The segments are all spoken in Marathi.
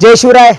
जय शिवराय.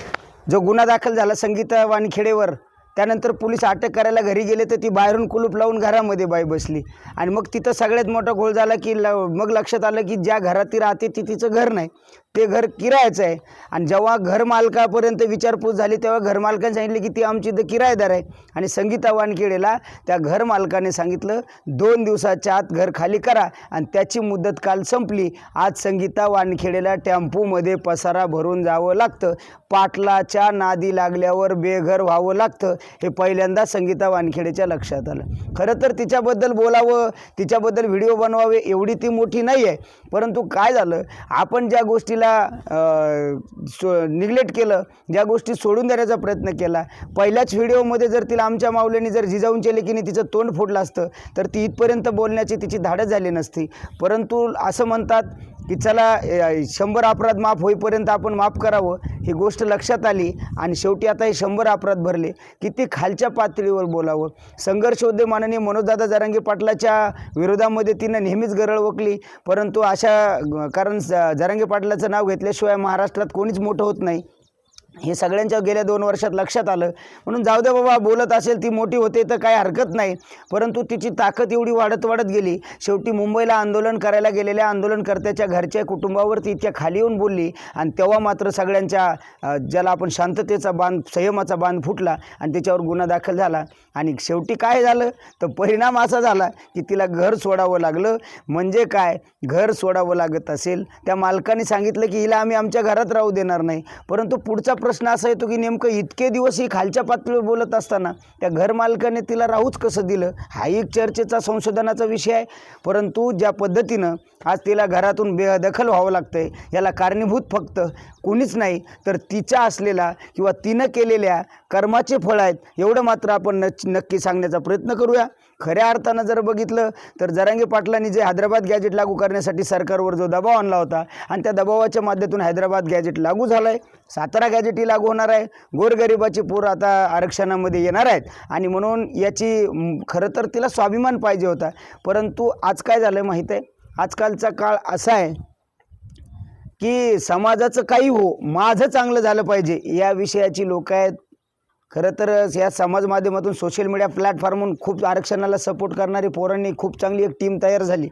जो गुन्हा दाखल झाला संगीता वानखेडेवर त्यानंतर पोलीस अटक करायला घरी गेले तर ती बाहेरून कुलूप लावून घरामध्ये बाई बसली. आणि मग तिथं सगळ्यात मोठा घोळ झाला की ल मग लक्षात आलं की ज्या घरात ती राहते ती तिचं घर नाही. ते घर किरायाचं आहे. आणि जेव्हा घरमालकापर्यंत विचारपूस झाली तेव्हा घरमालकाने सांगितले की ती आमची इथं किरायेदार आहे. आणि संगीता वानखेडेला त्या घरमालकाने सांगितलं दोन दिवसाच्या आत घर खाली करा आणि त्याची मुदत काल संपली. आज संगीता वानखेडेला टेम्पोमध्ये पसारा भरून जावं लागतं. पाटलाच्या नादी लागल्यावर बेघर व्हावं लागतं. हे पहिल्यांदा संगीता वानखेडेच्या लक्षात आलं. खरं तर तिच्याबद्दल बोलावं तिच्याबद्दल व्हिडिओ बनवावे एवढी ती मोठी नाही आहे परंतु काय झालं आपण ज्या गोष्टीला अं, सो निग्लेक्ट केलं ज्या गोष्टी सोडून देण्याचा प्रयत्न केला. पहिल्याच व्हिडिओमध्ये जर तिला आमच्या माऊलीने जर जिजाऊंच्या लेकीने तिचं तोंड फोडलं असतं तर ती इथपर्यंत बोलण्याची तिची धाडस झाली नसती. परंतु असं म्हणतात की चला शंभर अपराध माफ होईपर्यंत आपण माफ करावं ही गोष्ट लक्षात आली आणि शेवटी आता हे शंभर अपराध भरले किती खालच्या पातळीवर बोलावं? संघर्षोद्य माननीय मनोजदादा जरांगे पाटलाच्या विरोधामध्ये तिनं नेहमीच गरळ वकली परंतु अशा कारण ज- जरांगे पाटलाचं नाव घेतल्याशिवाय महाराष्ट्रात कोणीच मोठं होत नाही. हे सगळ्यांच्या गेल्या दोन वर्षात लक्षात आलं. म्हणून जाऊ दे बाबा बोलत असेल ती मोठी होते तर काही हरकत नाही. परंतु तिची ताकद एवढी वाढत वाढत गेली. शेवटी मुंबईला आंदोलन करायला गेलेल्या आंदोलनकर्त्याच्या घरच्या कुटुंबावर ती इतक्या खाली येऊन बोलली. आणि तेव्हा मात्र सगळ्यांच्या ज्याला आपण शांततेचा बांध संयमाचा बांध फुटला आणि त्याच्यावर गुन्हा दाखल झाला. आणि शेवटी काय झालं? तर परिणाम असा झाला की तिला घर सोडावं लागलं. म्हणजे काय? घर सोडावं लागत असेल. त्या मालकाने सांगितलं की हिला आम्ही आमच्या घरात राहू देणार नाही. परंतु पुढचा प्रश्न असा येतो की नेमकं इतके दिवस ही खालच्या पातळीवर बोलत असताना त्या घरमालकाने तिला राहूच कसं दिलं? हा एक चर्चेचा संशोधनाचा विषय आहे. परंतु ज्या पद्धतीनं आज तिला घरातून बेदखल व्हावं लागतंय याला कारणीभूत फक्त कोणीच नाही तर तिचा असलेला किंवा तिनं केलेल्या कर्माचे फळ आहेत एवढं मात्र आपण नच नक्की सांगण्याचा प्रयत्न करूया. खऱ्या अर्थानं जर बघितलं तर जरांगे पाटलांनी जे हैदराबाद गॅजेट लागू करण्यासाठी सरकारवर जो दबाव आणला होता आणि त्या दबावाच्या माध्यमातून हैदराबाद गॅजेट लागू झालं आहे सातारा गॅजेटही लागू होणार आहे. गोरगरिबाची पोर आता आरक्षणामध्ये येणार आहेत. आणि म्हणून याची खरं तर तिला स्वाभिमान पाहिजे होता. परंतु आज काय झालं माहीत आहे? आजकालचा काळ असा आहे की समाजाचं काही हो माझं चांगलं झालं पाहिजे. या विषयाची लोक आहेत. खरं तर या समाज माध्यमातून सोशल मीडिया प्लॅटफॉर्महून खूप आरक्षणाला सपोर्ट करणारी पोरांनी खूप चांगली एक टीम तयार झाली.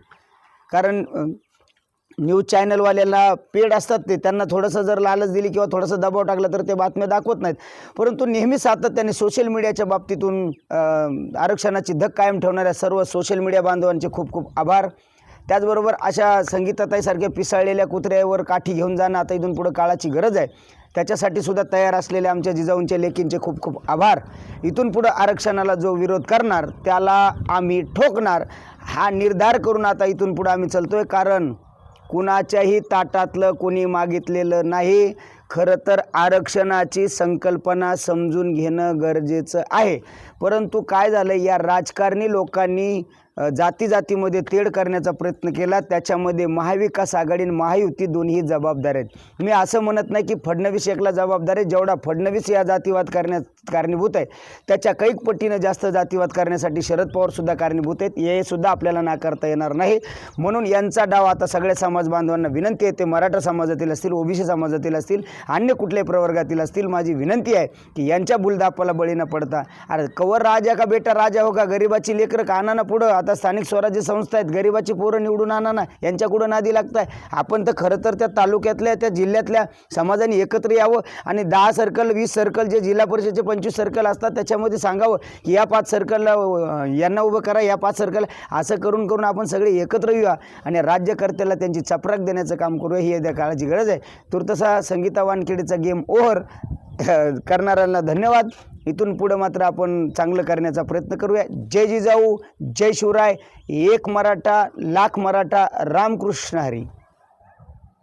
कारण न्यूज चॅनलवाल्याला पेड असतात ते. त्यांना थोडंसं जर लालच दिली किंवा थोडंसं दबाव टाकला तर ते बातम्या दाखवत नाहीत. परंतु नेहमी सातत्याने सोशल मीडियाच्या बाबतीतून आरक्षणाची धक कायम ठेवणाऱ्या सर्व सोशल मीडिया बांधवांचे खूप खूप आभार. त्याचबरोबर अशा संगीताताईसारख्या पिसाळलेल्या कुत्र्यावर काठी घेऊन जाणं आता इथून पुढं काळाची गरज आहे. त्याच्यासाठी सुद्धा तयार असलेल्या आमच्या जिजाऊंच्या लेकींचे खूप खूप आभार. इथून पुढं आरक्षणाला जो विरोध करणार त्याला आम्ही ठोकणार. हा निर्धार करून आता इथून पुढं आम्ही चालतोय. कारण कुणाच्याही ताटातलं कोणी मागितलेलं नाही. खरं तर आरक्षणाची संकल्पना समजून घेणं गरजेचं आहे. परंतु काय झालं या राजकारणी लोकांनी जाती जातीमध्ये तेढ करण्याचा प्रयत्न केला. त्याच्यामध्ये महाविकास आघाडी आणि महायुती दोन्ही जबाबदार आहेत. मी असं म्हणत नाही की फडणवीस एकला जबाबदार आहे. जेवढा फडणवीस या जातीवाद करण्यास कारणीभूत आहे त्याच्या कैक पटीनं जास्त जातीवाद करण्यासाठी शरद पवारसुद्धा कारणीभूत आहेत. हे सुद्धा आपल्याला नाकारता येणार नाही. म्हणून यांचा डाव आता सगळ्या समाज बांधवांना विनंती आहे. ते मराठा समाजातील असतील ओबीसी समाजातील असतील अन्य कुठल्याही प्रवर्गातील असतील माझी विनंती आहे की यांच्या बुलदापाला बळी न पडता अरे कवर राजा का बेटा राजा हो का? गरिबाची लेकरं काना ना पुढं? आता स्थानिक स्वराज्य संस्था आहेत. गरिबाची पोरं निवडून आणा ना यांच्याकडं नादी नादी लागताय? आपण तर खरं तर त्या तालुक्यातल्या त्या जिल्ह्यातल्या समाजाने एकत्र यावं आणि दहा सर्कल वीस सर्कल जे जिल्हा परिषदेचे पंचवीस सर्कल असतात त्याच्यामध्ये सांगावं की या पाच सर्कलला यांना उभं करा या पाच सर्कल असं करून करून आपण सगळे एकत्र येऊया आणि राज्यकर्त्याला त्यांची चपराक देण्याचं काम करूया. ही त्या काळाची गरज आहे. तुर्तसा संगीता वानखेडेचा गेम ओव्हर. करणाऱ्यांना धन्यवाद. इथून पुढं मात्र आपण चांगलं करण्याचा प्रयत्न करूया. जय जिजाऊ जय शिवराय एक मराठा लाख मराठा रामकृष्ण हरी.